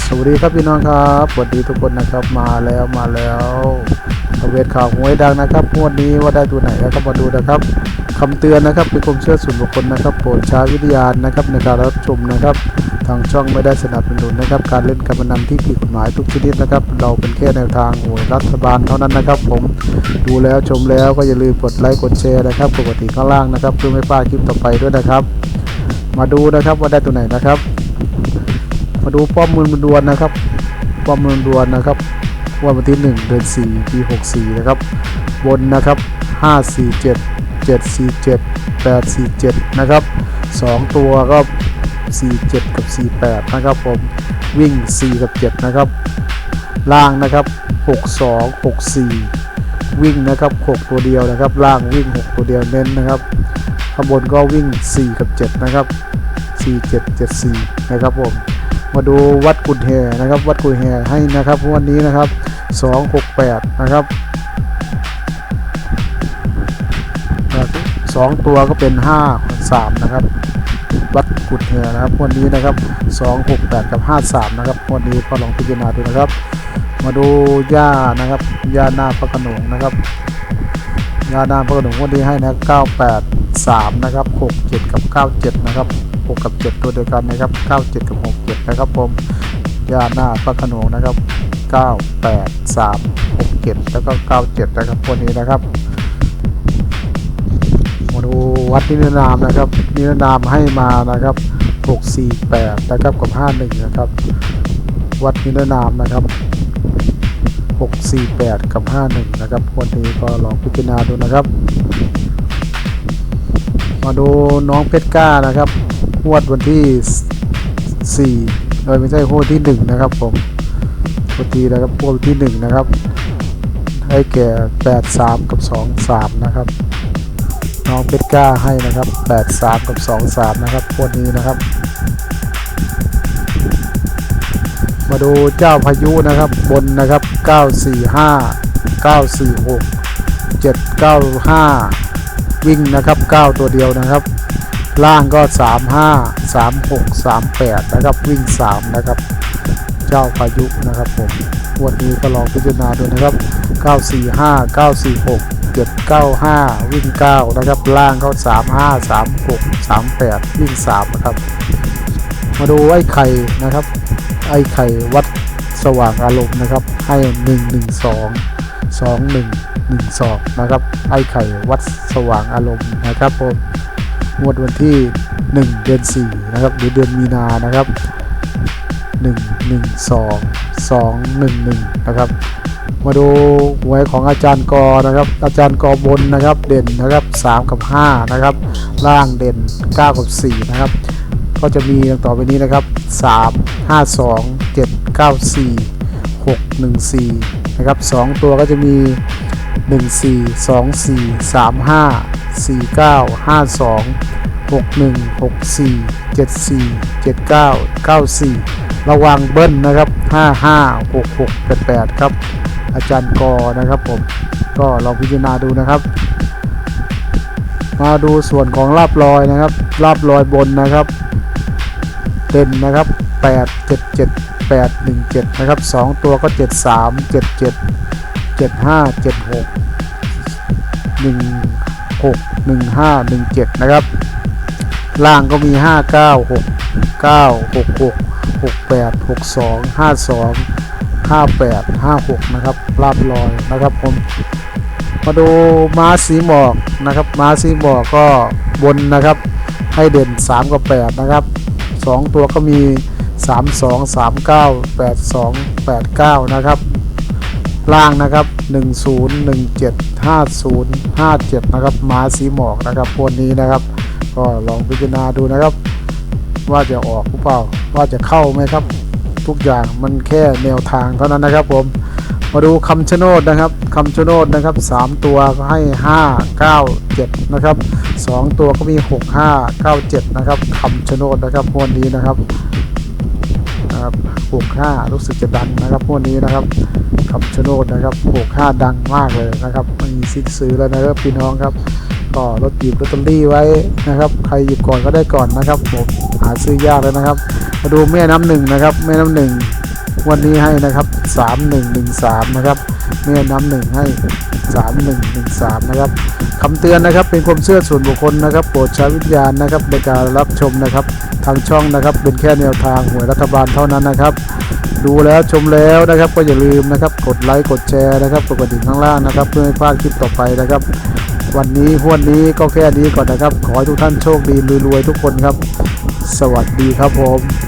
สวัสดีครับพี่น้องครับสวัสดีทุกคนนะครับมาแล้วมาแล้วเวทข่าวหวยดังนะครับงวดนี้ว่าได้ตัวไหนนะครับมาดูนะครับคำเตือนนะครับเป็นความเชื่อส่วนบุคคลนะครับโปรดใช้วิทยาณนะครับในการรับชมนะครับ ทางช่องไม่ได้สนับสนุนนะครับ การเล่นการพนันที่ผิดกฎหมายทุกชนิดนะครับ เราเป็นแค่แนวทางหวยรัฐบาลเท่านั้นนะครับ ผมดูแล้วชมแล้วก็อย่าลืมกดไลค์กดแชร์นะครับปกติข้างล่างนะครับเพื่อไม่พลาดคลิปต่อไปด้วยนะครับ มาดูนะครับว่าได้ตัวไหนนะครับ มาดูป้อมมือมดวนนะครับ ป้อมมือมดวนนะครับว่าวันที่ 1 เดือน 4 ปี 64 นะครับ บนนะครับ 547 747 847 นะครับ 2 ตัวก็ 47 กับ 48 นะครับผมวิ่ง 4 กับ 7 นะครับ ล่างนะครับ 62 64 วิ่งนะครับ 6 ตัวเดียวนะครับ ล่างวิ่ง 6 ตัวเดียวเน้นนะครับข้างบนก็วิ่ง 4 กับ 7 นะครับ 4774 นะครับผม มาดูวัดกุดแห่นะครับ วัดกุดแห่ให้นะครับวันนี้นะครับ 268 นะครับสองตัวก็เป็น5 3นะครับ วัดกุดแห่นะครับวันนี้นะครับ 268 กับ 53 นะครับวันนี้ก็ลองพิจารณาดูนะครับ มาดูย่านะครับย่าหน้าพระโขนงนะครับ ยาหน้าพระโขนงวันนี้ให้นะ983 นะครับ 67 กับ 97 นะครับ 6 กับ 7 ตัวเดียวกันนะครับ 97 กับ 67 นะครับผมย่าหน้าพระขนงนะครับ 983 67 แล้วก็ 97 นะครับวันนี้นะครับมาดูวัดนิรนามนะครับนิรนามให้มานะครับ 648 นะครับกับ 51 นะครับ วัดนิรนามนะครับ 648 กับ 51 นะครับวันนี้ก็ลองพิจารณาดูนะครับ มาดูน้องเพชรก้านะครับงวดวันที่ 4 โดยไม่ใช่งวดที่ 1 นะครับผมวันที่นะครับงวดวันที่ 1 นะครับ ให้แก่ 83 กับ 23 นะครับ น้องเพชรก้าให้นะครับ 83 กับ 23 นะครับงวดนี้นะครับมาดูเจ้าพายุนะครับบนนะครับ 945 946 795 วิ่งนะครับ 9 ตัวเดียวนะครับ ล่างก็ 35 36 38 นะครับ วิ่ง 3 นะครับ เจ้าพายุนะครับผมวันนี้ก็ลองพิจารณาดูนะครับ 945 946 795 วิ่ง 9 นะครับ ล่างก็ 35 36 38 วิ่ง 3 นะครับ มาดูไอ้ไข่นะครับ ไอ้ไข่วัด สว่างอารมณ์นะครับ ให้ 1 1 2 2 1 1 2 นะครับ ไอ้ไข่วัดสว่างอารมณ์นะครับผมงวดวันที่ 1 เดือน 4 นะครับ หรือเดือนมีนานะครับ 1 1 2 2 1 1 นะครับ มาดูหวยของอาจารย์กอนะครับ อาจารย์กอบนนะครับ เด่นนะครับ 3 กับ 5 นะครับ ล่างเด่น 9 กับ 4 นะครับ ก็จะมีต่อไปนี้นะครับ 3 5 2 7 9 4 6 1 4 นะครับ 2 ตัวก็จะมี 1 4 2 4 3 5 4 9 5 2 6 1 6 4 7 4 7 9 9 4 ระวังเบิ้ลนะครับ 5 5 6 6 8 8 ครับ อาจารย์กอนะครับผม ก็ลองพิจารณาดูนะครับ มาดูส่วนของลาบลอยนะครับลาบลอยบนนะครับ เด่นนะครับ 8 7 7 8 1 7 นะครับ 2 ตัวก็ 7 3 7 7 7 5 7 6 1 6 1 5 1 7 นะครับ ล่างก็มี 5 9 6 9 6 6 6 8 6 2 5 2 5 8 5 6 นะครับลาบลอยนะครับผม มาดูม้าสีหมอกนะครับ ม้าสีหมอกก็บนนะครับ ให้เด่น 3 กับ 8 นะครับ 2 ตัวก็มี 3 2 3 9 8 2 8 9 นะครับ ล่างนะครับ 10 17 50 57 นะครับม้าสีหมอกนะครับพวกนี้นะครับ ก็ลองพิจารณาดูนะครับ ว่าจะออกหรือเปล่า ว่าจะเข้าไหมครับ ทุกอย่างมันแค่แนวทางเท่านั้นนะครับผม มาดูคำชะโนดนะครับคำชะโนดนะครับ 3 ตัวก็ให้ 5 9 7 นะครับ 2 ตัวก็มี 6 5 9 7 นะครับคำชะโนดนะครับพวกนี้นะครับนะครับ6 5 รู้สึกจะดังนะครับพวกนี้นะครับคำชะโนดนะครับ 6 5 ดังมากเลยนะครับมีซิดซื้อแล้วนะครับพี่น้องครับก็รถหยิบลอตเตอรี่ไว้นะครับ ใครหยิบก่อนก็ได้ก่อนนะครับผมหาซื้อยากเลยนะครับ มาดูแม่น้ำหนึ่งนะครับแม่น้ำหนึ่ง วันนี้ให้นะครับสามหนึ่งหนึ่งสามนะครับแม่น้ำหนึ่งให้สามหนึ่งหนึ่งสามนะครับคำเตือนนะครับเป็นความเชื่อส่วนบุคคลนะครับ โปรดใช้วิญญาณนะครับในการรับชมนะครับ ทางช่องนะครับเป็นแค่แนวทางหวยรัฐบาลเท่านั้นนะครับ ดูแล้วชมแล้วนะครับ ก็อย่าลืมนะครับกดไลค์กดแชร์นะครับกดกระดิ่งข้างล่างนะครับ เพื่อไม่พลาดคลิปต่อไปนะครับ วันนี้หวนนี้ก็แค่นี้ก่อนนะครับ ขอให้ทุกท่านโชคดีรวยๆทุกคนครับ สวัสดีครับผม